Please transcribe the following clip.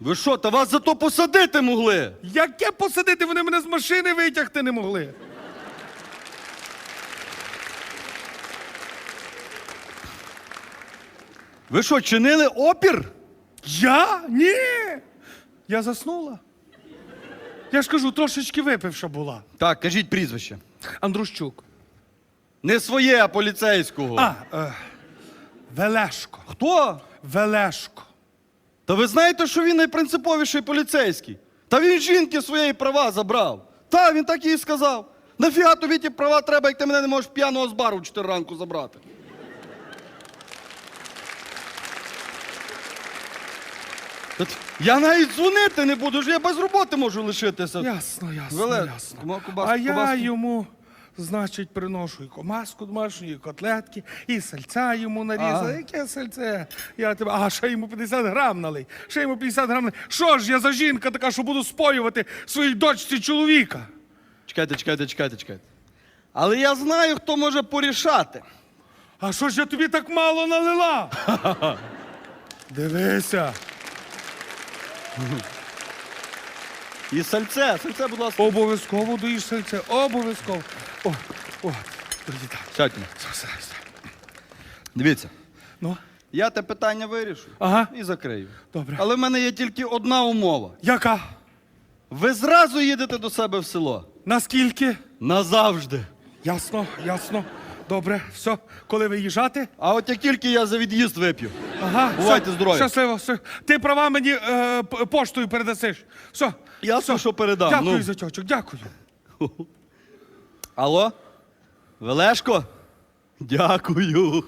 Ви що, та вас зато посадити могли? Яке посадити? Вони мене з машини витягти не могли. Ви що, чинили опір? Я? Ні. Я заснула. Я ж кажу, трошечки випивша була. Так, кажіть прізвище. Андрущук. Не своє, а поліцейського. А, е, Велешко. Хто? Велешко. Та ви знаєте, що він найпринциповіший поліцейський? Та він жінки свої права забрав. Та, він так і сказав. Нафіга тобі ті права треба, як ти мене не можеш п'яного з бару в 4 ранку забрати. Я навіть дзвонити не буду, ж я без роботи можу лишитися. Ясно, ясно, Веле- ясно. Кума- кубаску- а я кубаску. йому, значить, приношу і комаску домашню, і котлетки, і сальця йому нарізав. А. Яке сальце? Я тебе, а ще йому 50 грам налий. Ще йому 50 грам налий. Що ж я за жінка така, що буду споювати своїй дочці чоловіка? Чекайте, чекайте, чекайте, чекайте. Але я знаю, хто може порішати. А що ж я тобі так мало налила? Дивися. І сальце, сальце, будь ласка. Обов'язково доїш сальце. Обов'язково. О, о, тоді так. Все. Дивіться, Ну, я те питання вирішу ага. і закрию. Добре. Але в мене є тільки одна умова. Яка? Ви зразу їдете до себе в село. Наскільки? Назавжди. Ясно, ясно. Добре, все. Коли виїжджати? А от як тільки я за від'їзд вип'ю. Ага. Бувайте все. здорові. Щасливо. Все. Ти права мені е, п- поштою передасиш. Все. Ясно, все. що передам. Дякую Ну. за тьочок, дякую. Алло? Велешко? Дякую.